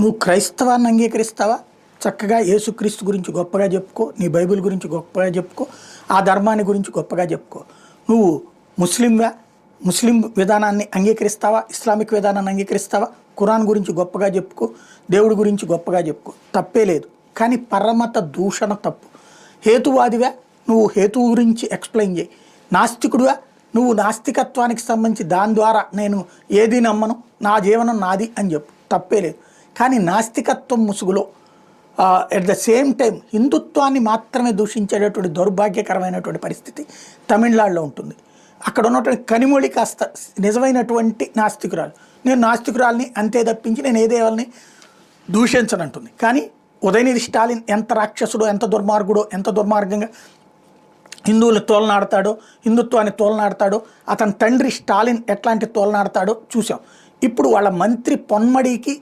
నువ్వు క్రైస్తవాన్ని అంగీకరిస్తావా? చక్కగా యేసుక్రీస్తు గురించి గొప్పగా చెప్పుకో నీ బైబిల్ గురించి గొప్పగా చెప్పుకో ఆ ధర్మాన్ని గురించి గొప్పగా చెప్పుకో. నువ్వు ముస్లింగా ముస్లిం విధానాన్ని అంగీకరిస్తావా? ఇస్లామిక్ విధానాన్ని అంగీకరిస్తావా? ఖురాన్ గురించి గొప్పగా చెప్పుకో దేవుడి గురించి గొప్పగా చెప్పుకో. తప్పే లేదు. కానీ పరమత దూషణ తప్పు. హేతువాదిగా నువ్వు హేతు గురించి ఎక్స్ప్లెయిన్ చేయి. నాస్తికుడుగా నువ్వు నాస్తికత్వానికి సంబంధించి దాని ద్వారా నేను ఏది నమ్మను నా జీవనం నాది అని చెప్పు. తప్పే లేదు. కానీ నాస్తికత్వం ముసుగులో ఎట్ ద సేమ్ టైం హిందుత్వాన్ని మాత్రమే దూషించేటటువంటి దౌర్భాగ్యకరమైనటువంటి పరిస్థితి తమిళనాడులో ఉంటుంది. అక్కడ ఉన్నటువంటి కనిమొళి కాస్త నిజమైనటువంటి నాస్తికురాలు. నేను నాస్తికురాల్ని అంతే తప్పించి నేను ఏ దేవాలని దూషించనంటుంది. కానీ ఉదయనిధి స్టాలిన్ ఎంత రాక్షసుడో ఎంత దుర్మార్గుడో ఎంత దుర్మార్గంగా హిందువులు తోలనాడతాడో హిందుత్వాన్ని తోలనాడతాడో అతని తండ్రి స్టాలిన్ ఎట్లాంటి తోలనాడతాడో చూసాం ఇప్పుడు వాళ్ళ మంత్రి పొన్మడికి